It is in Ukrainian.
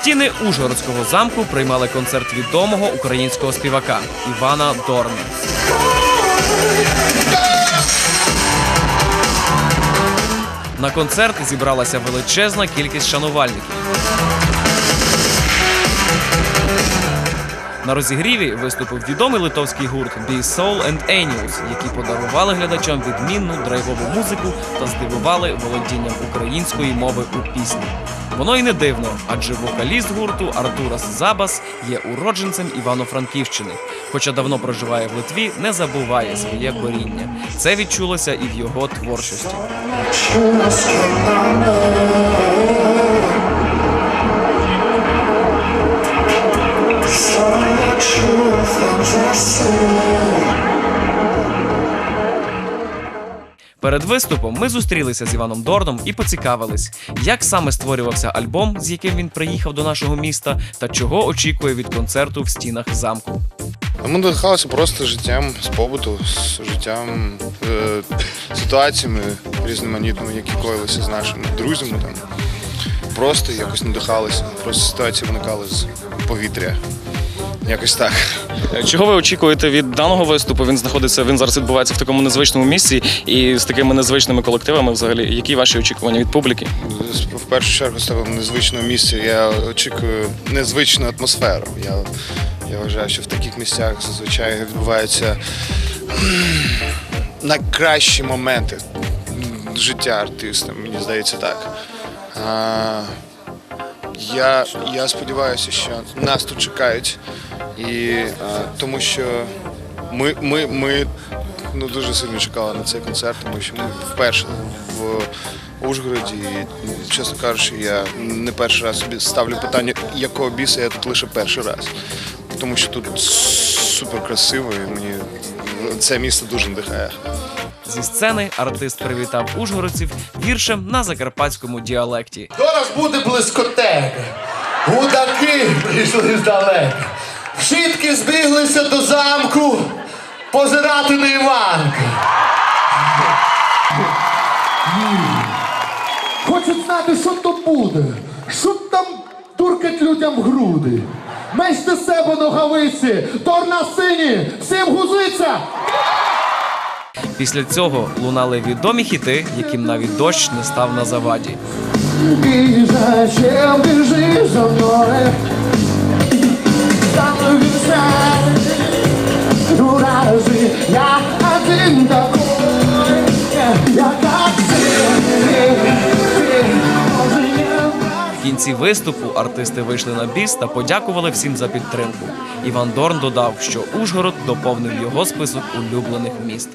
Стіни Ужгородського замку приймали концерт відомого українського співака Івана Дорна. На концерт зібралася величезна кількість шанувальників. На розігріві виступив відомий литовський гурт Be Soul and Angels, які подарували глядачам відмінну драйвову музику та здивували володінням української мови у пісні. Воно й не дивно, адже вокаліст гурту Артурас Забас є уродженцем Івано-Франківщини. Хоча давно проживає в Литві, не забуває своє коріння. Це відчулося і в його творчості. Перед виступом ми зустрілися з Іваном Дорном і поцікавились, як саме створювався альбом, з яким він приїхав до нашого міста, та чого очікує від концерту в стінах замку. Ми надихалися просто життям з побуту, з життям, е, ситуаціями різноманітними, які коїлися з нашими друзями. Там. Просто якось надихалися, просто ситуації виникали з повітря. Якось так. Чого ви очікуєте від даного виступу? Він знаходиться, він зараз відбувається в такому незвичному місці і з такими незвичними колективами. Взагалі, які ваші очікування від публіки? В першу чергу з такого незвичного місця я очікую незвичну атмосферу. Я, я вважаю, що в таких місцях зазвичай відбуваються найкращі моменти життя артиста, мені здається так. Я, я сподіваюся, що нас тут чекають, і а, тому що ми, ми, ми ну, дуже сильно чекали на цей концерт, тому що ми вперше в Ужгороді. І, чесно кажучи, я не перший раз собі ставлю питання, якого біса я тут лише перший раз. Тому що тут супер красиво, і мені це місто дуже надихає. Зі сцени артист привітав ужгородців віршем на закарпатському діалекті. Зараз буде блискотека. Гудаки прийшли здалека. Вшитки збіглися до замку позирати на Іванка. Хочуть знати, що то буде. Що там туркать людям груди. Мечте до себе ногавиці, тор на сині, всім гузиться! Після цього лунали відомі хіти, яким навіть дощ не став на заваді. Біжа, зачем біжиш за мною? Кінці виступу артисти вийшли на біс та подякували всім за підтримку. Іван Дорн додав, що Ужгород доповнив його список улюблених міст.